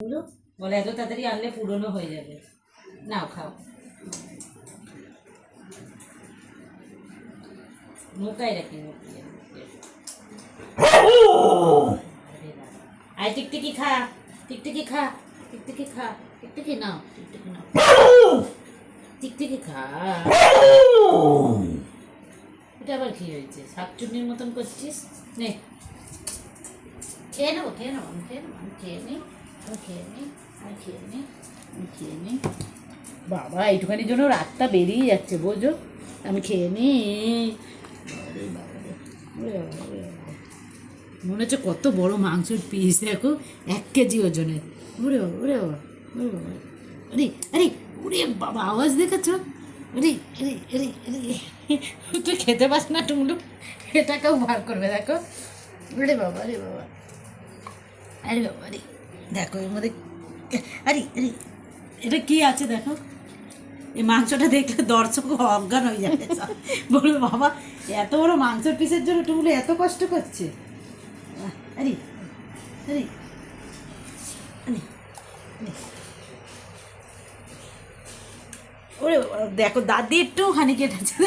বলো বলে, এত তাড়াতাড়ি আনলে পুরনো হয়ে যাবে। নাও, খাও। নৌকায় রাখি, নৌকিয়ে আয়, টিকটিকি খা টিকটিকি খা টিকটিকি খা, টিকটিকি নাও টিকটিকি নাও। টিকটিকি খা। এটা আবার কি হয়েছে? শাকচুন্নির মতন করছিস? নে। খেয়ে নেব খেয়ে নেব আমি খেয়ে নেব আমি খেয়ে নিই বাবা এইটুখানির জন্য রাতটা বেরিয়ে যাচ্ছে বোঝো? আমি খেয়ে রে, ওরে মনে হচ্ছে কত বড় মাংসের পিস দেখো এক কেজি ওজনের। ওরে বাবা ওরে বাবা ওরে বাবা আরে আরে ওরে বাবা আওয়াজ দেখেছ আরে আরে আরে আরে। তুই খেতে পাস না টুমলু এটাকেও বার করবে দেখো। আরে বাবা আরে বাবা। আরে বাবা আরে দেখো, এর মধ্যে আরে আরে, এটা কি আছে দেখো এই মাংসটা দেখলে দর্শক অজ্ঞান হয়ে যাবে। বলবে, বাবা, এত বড় মাংসের পিসের জন্য টুমলু এত কষ্ট করছে আরে আরে। ওরে, দেখো দাদি একটু খানি কেটেছে